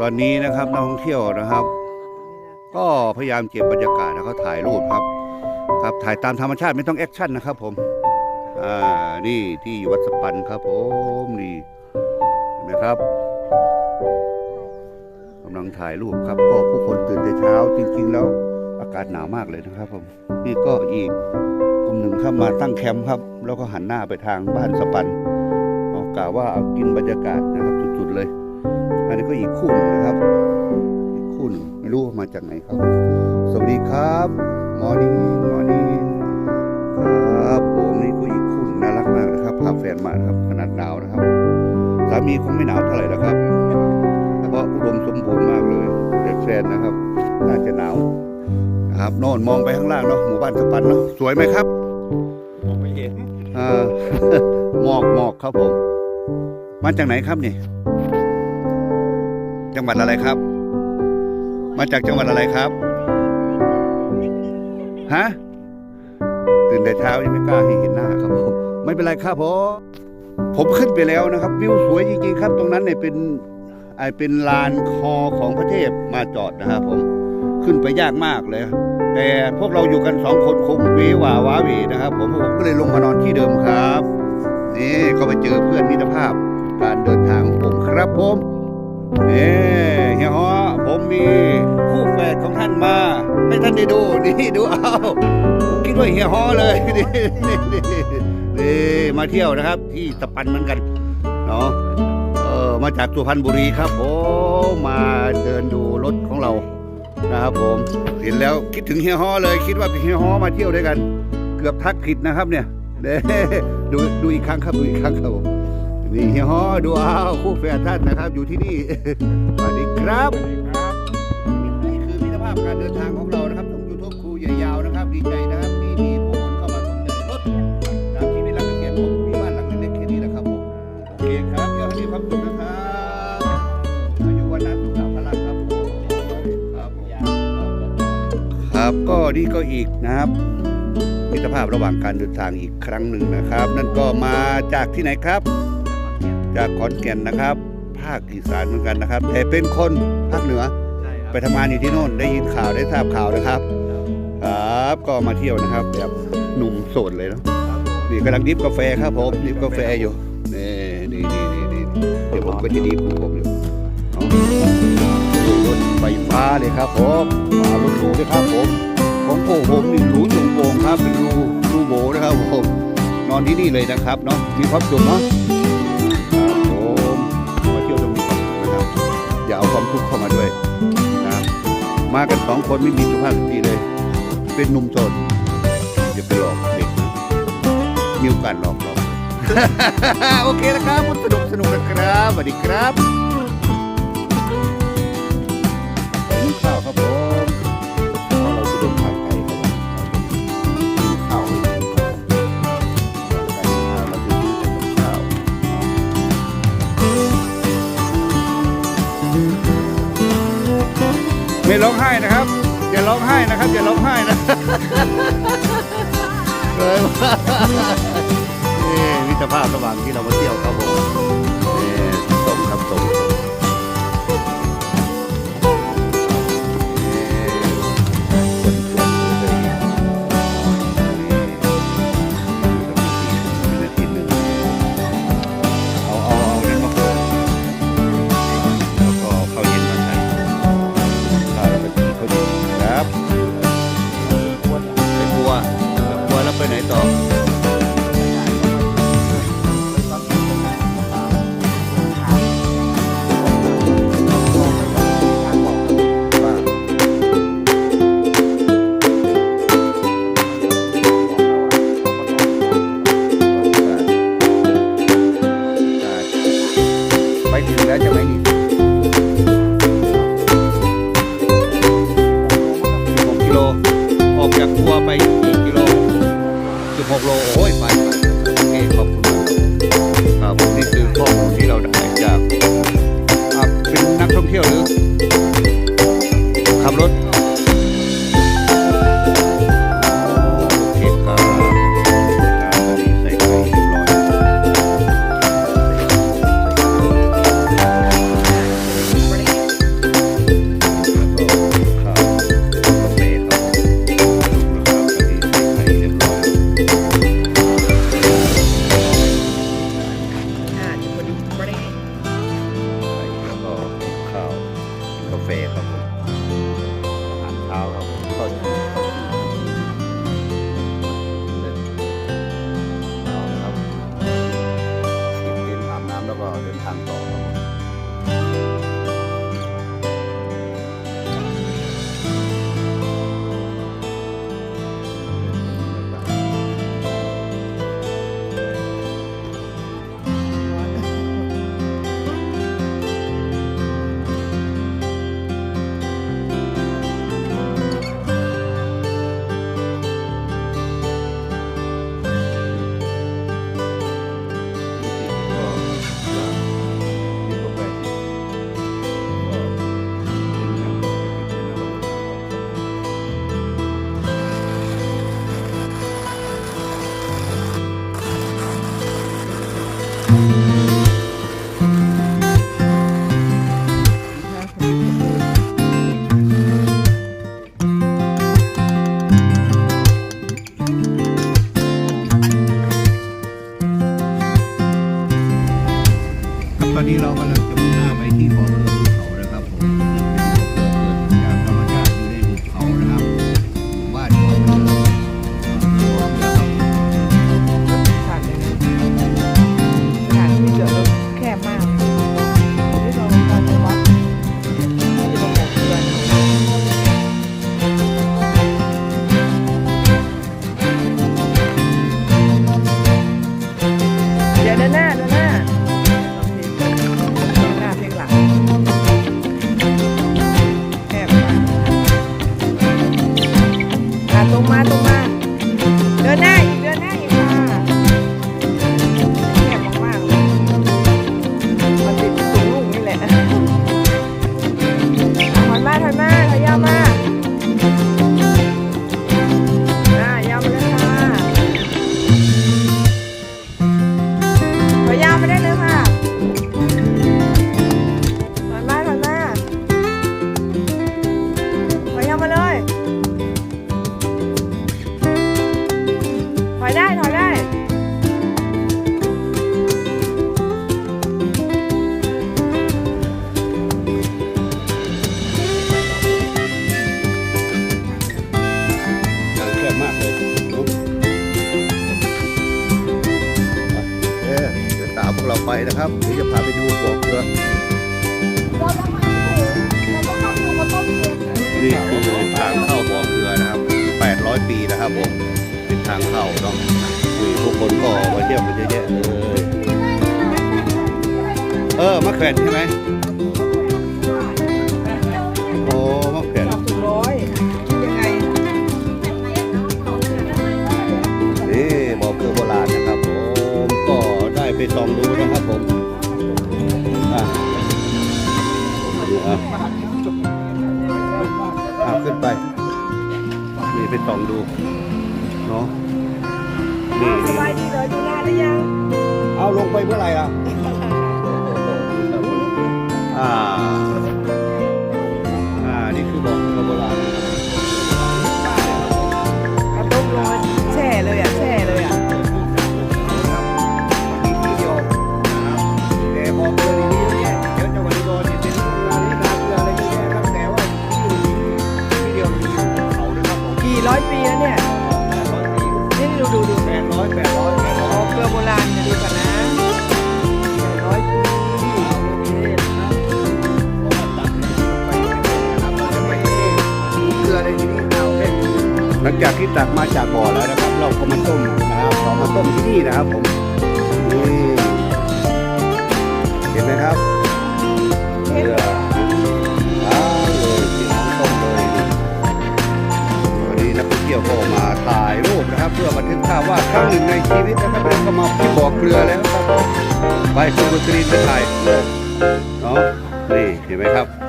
ตอนนี้นะครับนักท่องเที่ยวนะครับ ก็พยายามเก็บบรรยากาศแล้วก็ถ่ายรูปครับ ครับถ่ายตามธรรมชาติไม่ต้องแอคชั่นนะครับผมอ่านี่ที่วัดสปันครับผมนี่เห็นไหมครับกำลังถ่ายรูปครับ ก็ผู้คนตื่นแต่เช้าจริง ๆ แล้วอากาศหนาวมากเลยนะครับผมนี่ก็อีกกลุ่มหนึ่งครับมาตั้งแคมป์ครับ แล้วก็หันหน้าไปทางบ้านสปันเอากล่าวว่าเอากินบรรยากาศนะครับสุดๆเลย อันนี้ก็อีกคู่หนึ่งนะครับ อีกคู่หนึ่งไม่รู้ว่ามาจากไหนครับ สวัสดีครับมอร์นิ่งมอร์นิ่งครับผมนี่ก็อีกคู่หนึ่งน่ารักมากนะครับพาแฟนมานะครับขนาดหนาวนะครับสามีคงไม่หนาวเท่าไหร่แล้วครับเพราะอุดมสมบูรณ์มากเลยแต่แฟนนะครับ น่าจะหนาวนะครับโน่นมองไปข้างล่างเนาะหมู่บ้านสปันเนาะสวยไหมครับมองไม่เห็นอ่าหมอกหมอกครับผมมาจากไหนครับนี่ จังหวัดอะไรครับ มาจากจังหวัดอะไรครับฮะตื่นแต่เช้ายังไม่กล้าให้เห็นหน้าครับผมไม่เป็นไรครับผมผมขึ้นไปแล้วนะครับ วิวสวยจริงๆครับ ตรงนั้นเนี่ยเป็นไอเป็นลานคอของพระเทพมาจอดนะครับผมขึ้นไปยากมากเลย แต่พวกเราอยู่กันสองคนคงเวหวาว้าเหวนะครับ ผมผมก็เลยลงมานอนที่เดิมครับนี่ก็ไปเจอเพื่อนมิตรภาพการเดินทางของผมครับผม นี่เฮียฮอผมมีคู่แฝดของท่านมาให้ท่านได้ดูนี่ดูเอาคิดว่าเฮียฮอเลยนี่นี่นี่มาเที่ยวนะครับ ที่ตะปันเหมือนกันเนาะเออมาจากสุพรรณบุรีครับผมมาเดินดูรถของเรานะครับผมเห็นแล้วคิดถึงเฮียฮอเลย คิดว่าเป็นเฮียฮอมาเที่ยวด้วยกัน เกือบทักผิดนะครับเนี่ยเด้ดูดูอีกครั้งครับดูอีกครั้งครับผม นี่เฮียฮอดูเอาคู่แฝดท่านนะครับ อยู่ที่นี่ สวัสดีครับนี่คือมิตรภาพการเดินทางของเรานะครับของยูทูบครูใหญ่ยาวนะครับ ดีใจนะครับที่มีผู้คนเข้ามาสนใจรถตามชีวิตรักเกียนผมมีบ้านหลังเล็กๆแค่นี้แหละครับผมโอเคครับเดี๋ยวให้มีความสุขนะครับอายุวันนั้นสุขภาพพลังครับผมครับผมครับก็นี่ก็อีกนะครับมิตรภาพระหว่างการเดินทางอีกครั้งหนึ่งนะครับ นั่นก็มาจากที่ไหนครับ จากขอนแก่นนะครับ ภาคอีสานเหมือนกันนะครับ แต่เป็นคนภาคเหนือ ใช่ครับไปทำงานอยู่ที่โน่นได้ยินข่าวได้ทราบข่าวนะครับ ครับก็มาเที่ยวนะครับ แบบหนุ่มโสดเลยเนาะนี่กำลังดิฟกาแฟครับผมดิฟกาแฟอยู่นี่นี่นี่นี่นี่เดี๋ยวผมก็จะดิฟของผมอยู่เอาดูรถไฟฟ้าเลยครับผมมารถหรูเลยครับผมของโผมผมนี่หรูจงโปร่งครับเป็นรูรูโบนะครับผมนอนที่นี่เลยนะครับเนาะมีความสุขเนาะ อย่าเอาความทุกข์เข้ามาด้วยนะมากันสองคนไม่มีสุภาพสตรีเลย เป็นหนุ่มโสดอย่าไปหลอกเด็กมีโอกาสหลอกหลอกโอเคนะครับสนุกสนุกนะครับสวัสดีครับ ไม่ร้องไห้นะครับ อย่าร้องไห้นะครับ อย่าร้องไห้นะเลยนี่มิตรภาพระหว่างที่เรามาเที่ยวครับผม 16 โล โอ้ย ไปไปโอเคขอบคุณครับนี่คือข้อมูลที่เราได้จากเป็นนักท่องเที่ยวหรือขับรถ เรากำลังจะมุ่งหน้าไปที่คลองเรือ หลังจากที่ตักมาจากบ่อแล้วนะครับ เราก็มาต้มนะครับเรามาต้มที่นี่นะครับผมนี่เห็นไหมครับเกลืออ้าวเลยพี่น้องต้มเลยวันนี้นักท่องเที่ยวก็มาถ่ายรูปนะครับ เพื่อบันทึกภาพว่าครั้งหนึ่งในชีวิตนะครับเราก็มาที่บ่อเกลือแล้วครับไปคุณบุตรีนไปถ่ายเนาะนี่เห็นไหมครับ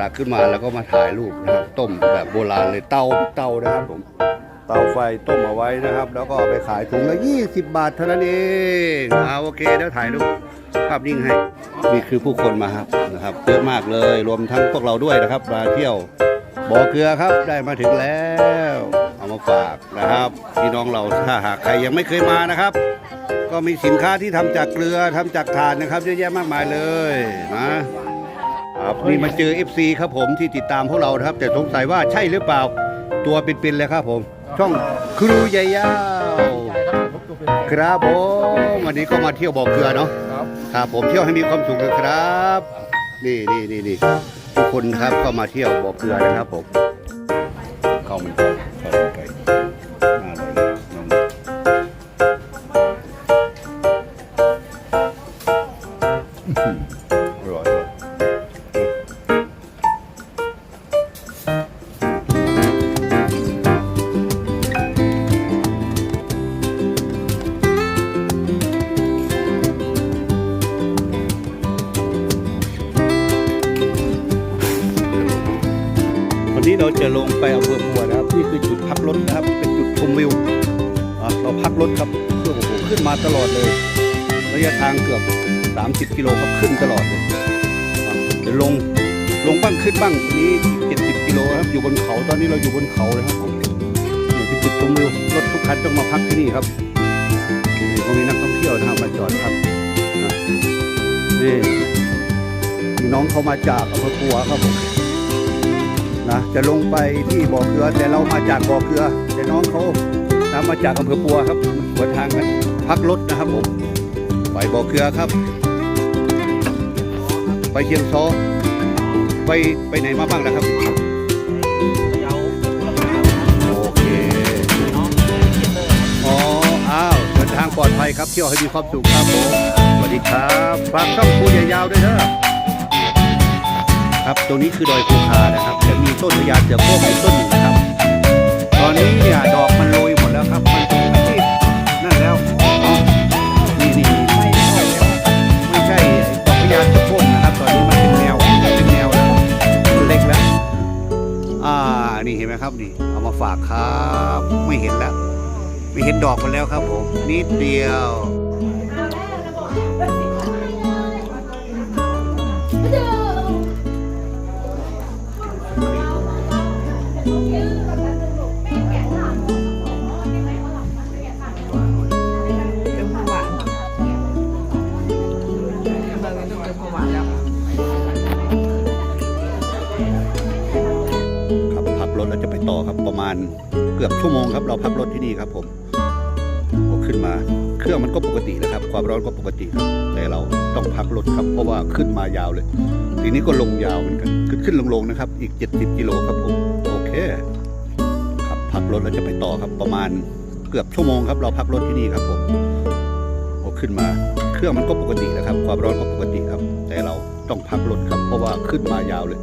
ตักขึ้นมาแล้วก็มาถ่ายรูปนะครับ ต้มแบบโบราณเลยเตาเตานะครับผมเตาไฟต้มเอาไว้นะครับ แล้วก็ไปขายถุงละ 20 บาทเท่านั้นเองเอาโอเคแล้วถ่ายรูปภาพนิ่งให้นี่คือผู้คนมาครับนะครับเยอะมากเลยรวมทั้งพวกเราด้วยนะครับมาเที่ยวบ่อเกลือครับได้มาถึงแล้ว เอามาฝากนะครับพี่น้องเราถ้าหากใครยังไม่เคยมานะครับก็มีสินค้าที่ทำจากเกลือทำจากถ่านนะครับเยอะแยะมากมายเลยนะ ครับนี่มาเจอ FC ครับผมที่ติดตามพวกเรานะครับ แต่สงสัยว่าใช่หรือเปล่าตัวเป็นๆเลยครับผม ช่องครูใหญ่ยาวครับผมวันนี้ก็มาเที่ยวบ่อเกลือเนาะครับครับผมเที่ยวให้มีความสุขเลยครับ นี่นี่นี่นี่ทุกคนครับก็มาเที่ยวบ่อเกลือนะครับผมเข้ามัน รถนะครับ เป็นจุดชมวิวเราพักรถครับเพื่อโอ้โหขึ้นมาตลอดเลย ระยะทางเกือบ 30 กิโลครับขึ้นตลอดเลยเดี๋ยวลงลงบ้างขึ้นบ้างนี้70กิโลครับอยู่บนเขาตอนนี้เราอยู่บนเขาเลยครับผมนี่เป็นจุดชมวิวรถทุกคันต้องมาพักที่นี่ครับนี่ก็มีนักท่องเที่ยวนะครับมาจอดครับนี่น้องเขามาจากอำเภอปัวครับผม นะจะลงไปที่บ่อเกลือ แต่เรามาจากบ่อเกลือ แต่น้องเขานะมาจากอำเภอปัวครับสวทางกันพักรถนะครับผมไปบ่อเกลือครับ ไปเชียงซอไปไปไหนมาบ้างนะครับโอเคอ๋ออ้าวเดินทางปลอดภัยครับเที่ยวให้มีความสุขครับผมสวัสดีครับฝากช่องคูยาวๆด้วยเถ อะครับ ตรงนี้คือดอยภูคานะครับ จะมีต้นพญาเสือโคร่งอยู่ต้นหนึ่งนะครับ ตอนนี้เนี่ยดอกมันโรยหมดแล้วครับมันเป็นที่นั่นแล้วอ๋อนี่นี่ไม่ได้แล้วไม่ใช่ดอกพญาเสือโคร่งนะครับ ตอนนี้มันเป็นแนวเป็นแนวแล้วมันเล็กแล้วอ่านี่เห็นไหมครับนี่ เอามาฝากครับ ไม่เห็นแล้ว ไม่เห็นดอกมันแล้วครับผมนิดเดียว ต่อครับประมาณเกือบชั่วโมงครับเราพักรถที่นี่ครับผมโอขึ้นมา เครื่องมันก็ปกตินะครับ ความร้อนก็ปกติครับ แต่เราต้องพักรถครับ เพราะว่าขึ้นมายาวเลย ทีนี้ก็ลงยาวเหมือนกันขึ้นขึ้นลงลงนะครับ อีก 70กิโลครับผมโอเคครับพักรถแล้วจะไปต่อครับ ประมาณเกือบชั่วโมงครับ เราพักรถที่นี่ครับผมโอ้ขึ้นมา เครื่องมันก็ปกตินะครับ ความร้อนก็ปกติครับ แต่เราต้องพักรถครับ เพราะว่าขึ้นมายาวเลย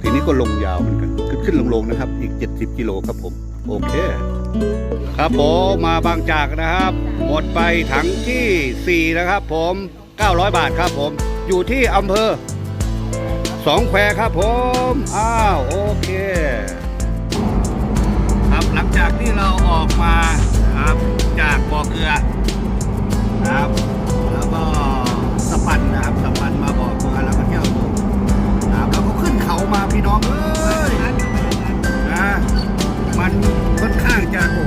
ทีนี้ก็ลงยาวเหมือนกัน ขึ้นขึ้นลงลงนะครับ อีก 70 กิโลครับผม โอเค ครับผมมาบางจากนะครับ หมดไปถังที่ 4 นะครับผม 900 บาทครับผม อยู่ที่อำเภอสองแควครับผม อ้าว โอเค ครับหลังจากที่เราออกมาครับจากบ่อเกลือครับ แล้วก็สปันนะ มาพี่น้องเอ้ยนะมันค่อนข้างจะโอ้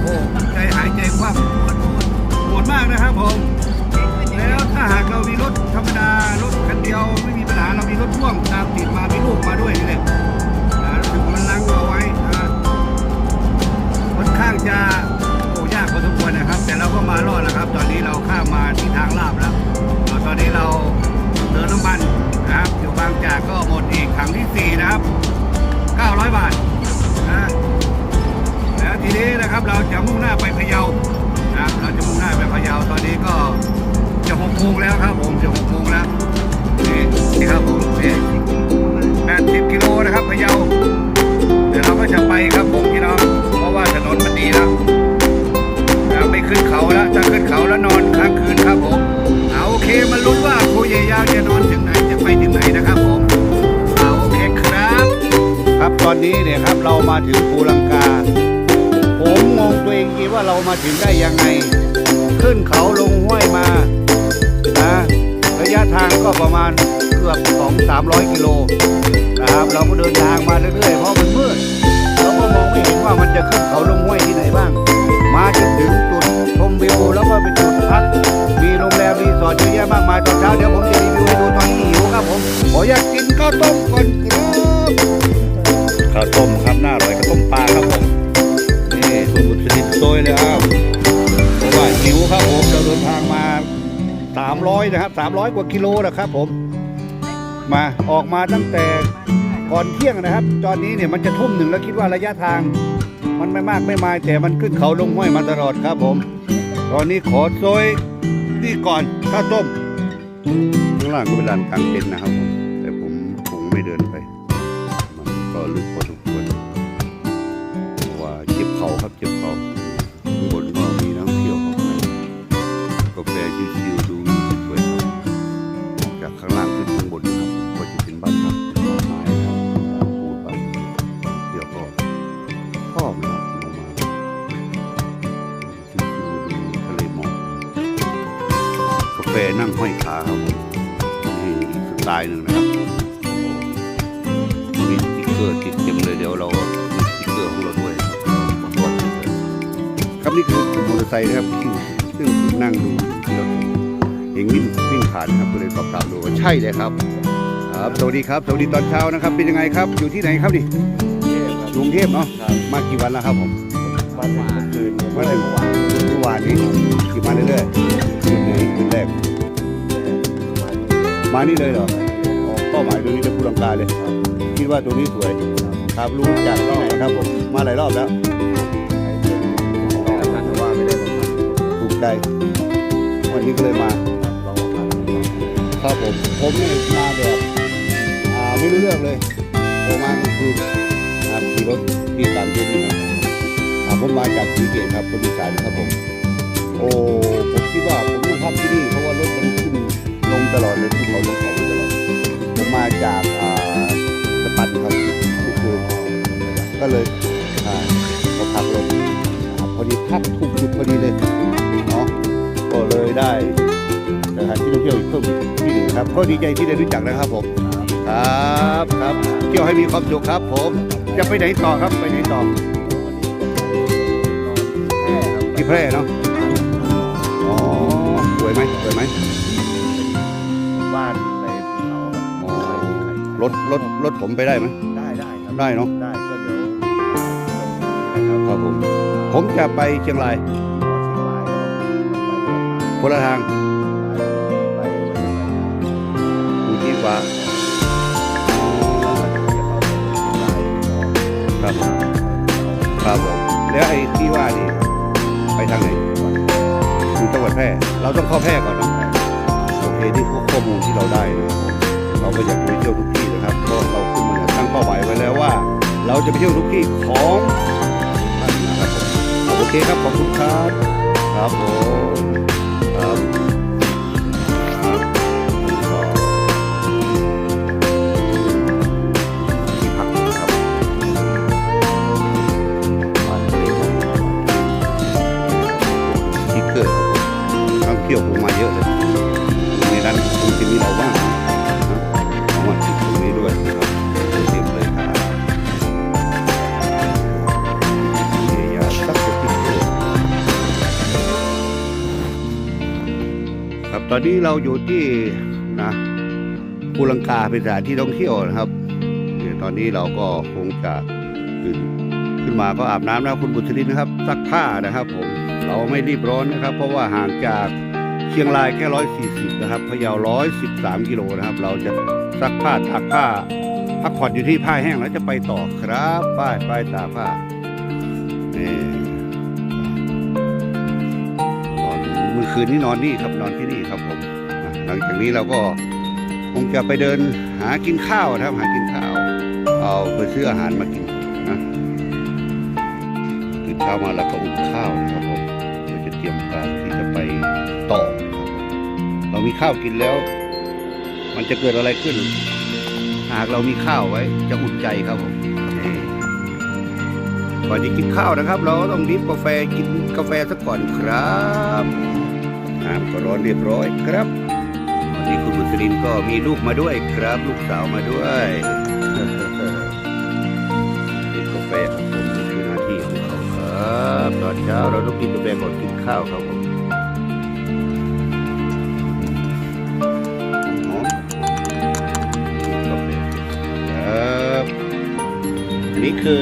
นี้เนี่ยครับเรามาถึงภูลังกา ผมงงตัวเองทีว่าเรามาถึงได้ยังไง ขึ้นเขาลงห้วยมานะระยะทางก็ประมาณเกือบ2 300 กิโลนะครับเราก็เดินทางมาเรื่อยๆเพราะมันมืดเราก็มองไม่เห็นว่ามันจะขึ้นเขาลงห้วยที่ไหนบ้าง มาจนถึงจุดชมวิวแล้วก็เป็นจุดพักมีโรงแรมรีสอร์ทเยอะแยะมากมายตอนเช้าเดี๋ยวผมจะรีวิวให้ดูตอนนี้หิวครับผมขออยากกินข้าวต้มก่อน ข้าวต้มครับหน้าอร่อยข้าวต้มปลาครับผมนี่คุณบุตรสนิทโซยเลยครับเพราะว่าหิวครับผมเราเดินทางมา 300 นะครับ 300 กว่ากิโลนะครับผม มาออกมาตั้งแต่ก่อนเที่ยงนะครับ ตอนนี้เนี่ยมันจะทุ่มหนึ่งแล้วคิดว่าระยะทาง มันไม่มากไม่มายแต่มันขึ้นเขาลงห้วยมาตลอดครับผม ตอนนี้ขอโซยนี่ก่อนข้าวต้มข้างล่างก็เป็นลานกลางเต็นท์นะครับผมแต่ผมคงไม่เดินไป ก็ลึกพอสมควรว่าเจ็บเขาครับเจ็บเขาข้างบนก็มีนักเที่ยวเข้าไปกาแฟชิวๆดูสวยครับ จากข้างล่างขึ้นข้างบนนะครับก็จะเป็นบ้านพักเป็นบ้านไม้ครับปูนบ้านเดี๋ยวก็ชอบนะครับลงมาชิวๆดูทะเลหมอกกาแฟนั่งห้อยขาครับนี่อีกสไตล์หนึ่งนะครับ ติดเต็มเลยเดี๋ยวเรามีสติ๊กเกอร์ของเราด้วยครับนี่คือมอเตอร์ไซค์นะครับซึ่งซึ่งนั่งดูที่รถผมเห็นวิ่งวิ่งผ่านครับก็เลยสอบถามดูว่าใช่เลยครับครับสวัสดีครับสวัสดีตอนเช้านะครับ เป็นยังไงครับ อยู่ที่ไหนครับนี่กรุงเทพเนาะมากี่วันแล้วครับผมมาถึงเมื่อคืนมาถึงเมื่อวานนี้ขี่มาเรื่อยๆคืนไหนคืนแรกมานี่เลยเหรออ๋อเป้าหมายตรงนี้จะพูลังกาเลย คิดว่าตรงนี้สวย ครับรู้จากที่ไหนครับผมมาหลายรอบแล้วท่านว่าไม่ได้มาถูกใจวันนี้ก็เลยมาเรามาครับผมผมเนี่ยมาแบบไม่รู้เรื่องเลยผมมากลางคืนนะครับขี่รถที่ตามเส้นนี่นะอ่าผมมาจากสีเกตครับคนอีสานครับผมโอ้ผมคิดว่าผมต้องพักที่นี่เพราะว่ารถมันขึ้นลงตลอดเลยขึ้นเขาลงเขาตลอดผมมาจากสปันครับ ก็เลยอ่ามาพักรถนะครับพอดีพักถูกจุดพอดีเลยเนาะก็เลยได้สถานที่ท่องเที่ยวอีกเพิ่มอีกที่หนึ่งครับก็ดีใจที่ได้รู้จักนะครับผมครับครับเที่ยวให้มีความสุขครับผมจะไปไหนต่อครับไปไหนต่อแค่ครับที่แพร่เนาะอ๋อสวยไหมสวยไหมบ้านในภูเขาอ๋อรถรถรถผมไปได้ไหมได้ได้ครับได้เนาะได้ ครับครับผมผมจะไปเชียงรายเชียงรายก็ไปคนละทางดูที่ว่าครับครับผมแล้วไอ้ที่ว่านี่ไปทางไหนอยู่จังหวัดแพร่เราต้องเข้าแพร่ก่อนนะโอเคนี่ข้อมูลที่เราได้นะเราก็อยากจะไปเที่ยวทุกที่นะครับเพราะเราขึ้นมาเนี่ยตั้งเป้าหมายไว้แล้วว่า เราจะไปเที่ยวทุกที่ของ เคครับ ขอบคุณครับ ครับผม นี้เราอยู่ที่นะภูลังกาเป็นสถานที่ท่องเที่ยวนะครับเนี่ยตอนนี้เราก็คงจะขึ้นขึ้นมาก็อาบน้ำนะคุณบุตรินนะครับซักผ้านะครับผมเราไม่รีบร้อนนะครับ เพราะว่าห่างจากเชียงรายแค่ร้อยสี่สิบนะครับพะเยาร้อยสิบสามกิโลนะครับ เราจะซักผ้าตากผ้าพักผ่อนอยู่ที่ผ้าแห้งแล้วจะไปต่อครับป้ายป้ายตากผ้านี่ คืนนี้นอนนี่ครับนอนที่นี่ครับผมหลังจากนี้เราก็คงจะไปเดินหากินข้าวนะครับหากินข้าว เอาไปซื้ออาหารมากินนะตื่นเช้ามาแล้วก็อุ่นข้าวนะครับผมเราจะเตรียมการที่จะไปต่อครับเรามีข้าวกินแล้ว มันจะเกิดอะไรขึ้น หากเรามีข้าวไว้ จะอุ่นใจครับผมก่อนจะกินข้าวนะครับ เราก็ต้องดิบกาแฟกินกาแฟสักก่อนครับ น้ำก็ร้อนเรียบร้อยครับวันนี้คุณบุษรินก็มีลูกมาด้วยครับ ลูกสาวมาด้วยกินกาแฟครับผมนี่คือหน้าที่ของเขาครับตอนเช้าเราต้องกินกาแฟก่อนกินข้าวครับผมนนี้คือ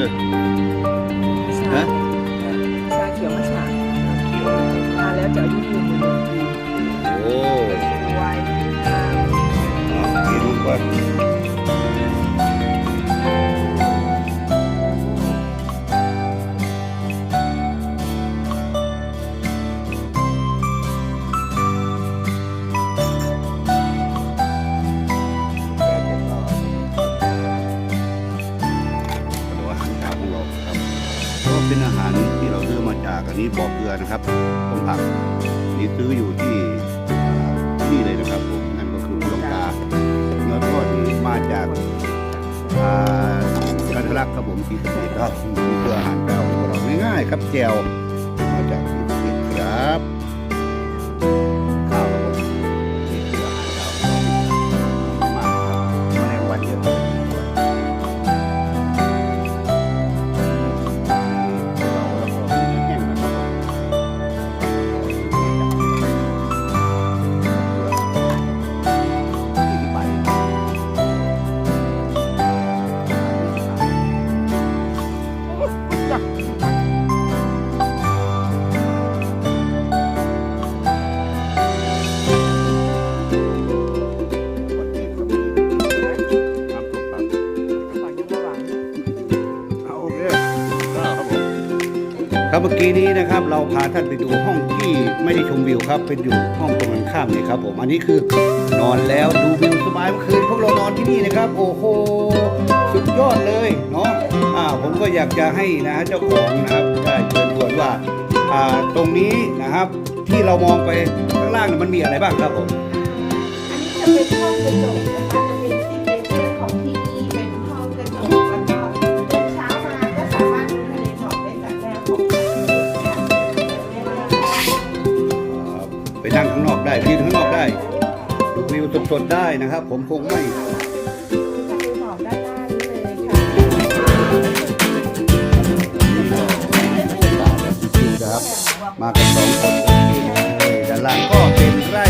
เราพาท่านไปดูห้องที่ไม่ได้ชมวิวครับเป็นอยู่ห้องตรงกันข้ามนี่ครับ ผมอันนี้คือนอนแล้วดูวิวสบายเมื่อคืนพวกเรานอนที่นี่นะครับ โอ้โหสุดยอดเลยเนาะอ่าผมก็อยากจะให้นะฮะเจ้าของนะครับได้เชิญชวนว่าอ่าตรงนี้นะครับที่เรามองไปข้างล่างมันมีอะไรบ้างครับผมอันนี้จะเป็นห้องกระจกนะคะ นั่งข้างนอกได้ยืนข้างนอกได้ ดูวิวสดๆได้นะครับ ผมคงไม่ทะเลหมอกด้านหน้านี้เลยค่ะนะครับมากันสองคนโอเคเลยด้านล่างก็เป็นไร่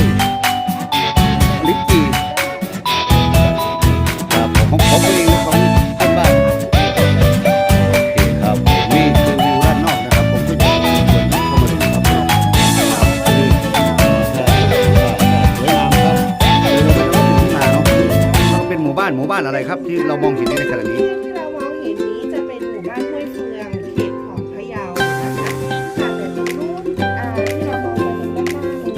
นี้ที่เรามองเห็นนี้จะเป็นหมู่บ้านห้วยเฟือง เขตของพะเยานะคะค่ะแต่ตรงนู้นอ่าที่เรามองไปตรงด้านหน้าตรงนี้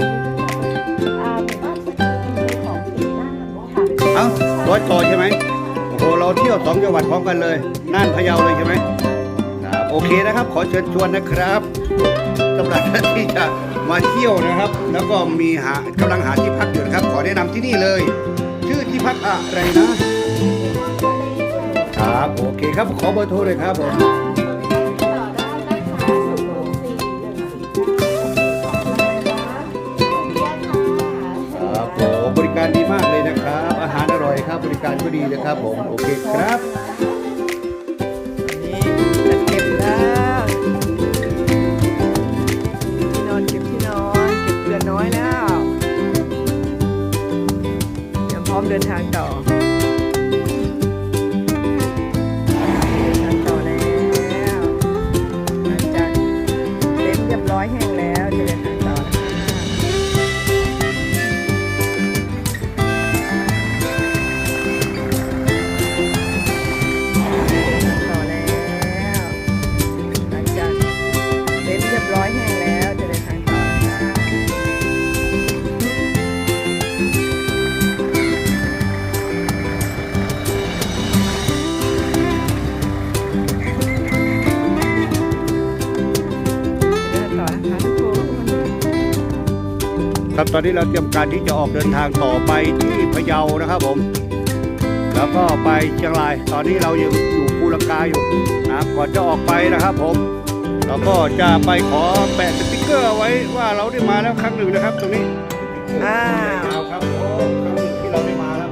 อ่าหมู่บ้านสกีเป็นของสีน่านค่ะเอ้าร้อยต่อใช่ไหมโอ้โหเราเที่ยวสองจังหวัดพร้อมกันเลยน่านพะเยาเลยใช่ไหมครับโอเคนะครับ ขอเชิญชวนนะครับสำหรับท่านที่จะมาเที่ยวนะครับ แล้วก็มีหากำลังหาที่พักอยู่นะครับ ขอแนะนำที่นี่เลย ชื่อที่พักอะไรนะ ครับโอเคครับขอเบอร์โทรเลยครับผมต่อได้นะคะศูนย์หกสี่หนึ่งสี่เก้าสองห้าค่ะครับผมบริการดีมากเลยนะครับ อาหารอร่อยครับ บริการก็ดีนะครับผมโอเคครับ ตอนนี้เราเตรียมการที่จะออกเดินทางต่อไปที่พะเยานะครับผม แล้วก็ไปเชียงราย ตอนนี้เรายังอยู่ภูลังกาอยู่นะก่อนจะออกไปนะครับผมเราก็จะไปขอแปะสติ๊กเกอร์เอาไว้ว่าเราได้มาแล้วครั้งหนึ่งนะครับ ตรงนี้อ้าวเอาครับผมครั้งหนึ่งที่เราได้มาแล้ว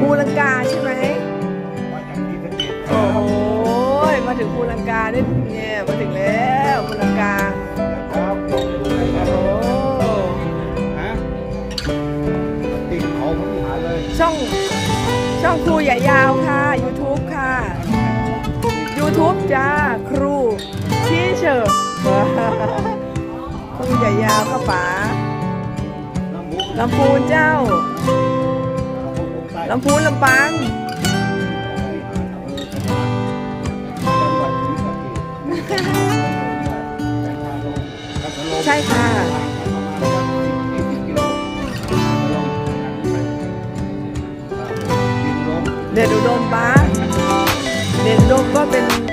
ภูลังกาใช่ไหมมาจากที่สะเกษโอ้โหมาถึงภูลังกาได้เนี่ยมาถึงแล้ว ครูใหญ่ยาวค่ะ YouTube ค่ะ YouTube จ้าครูชี้เฉิบครูใหญ่ยาวค่ะป๋าลำพูนเจ้าลำพูนลำปางใช่ค่ะ เดชอุดมป้าเดชอุดมก็เป็น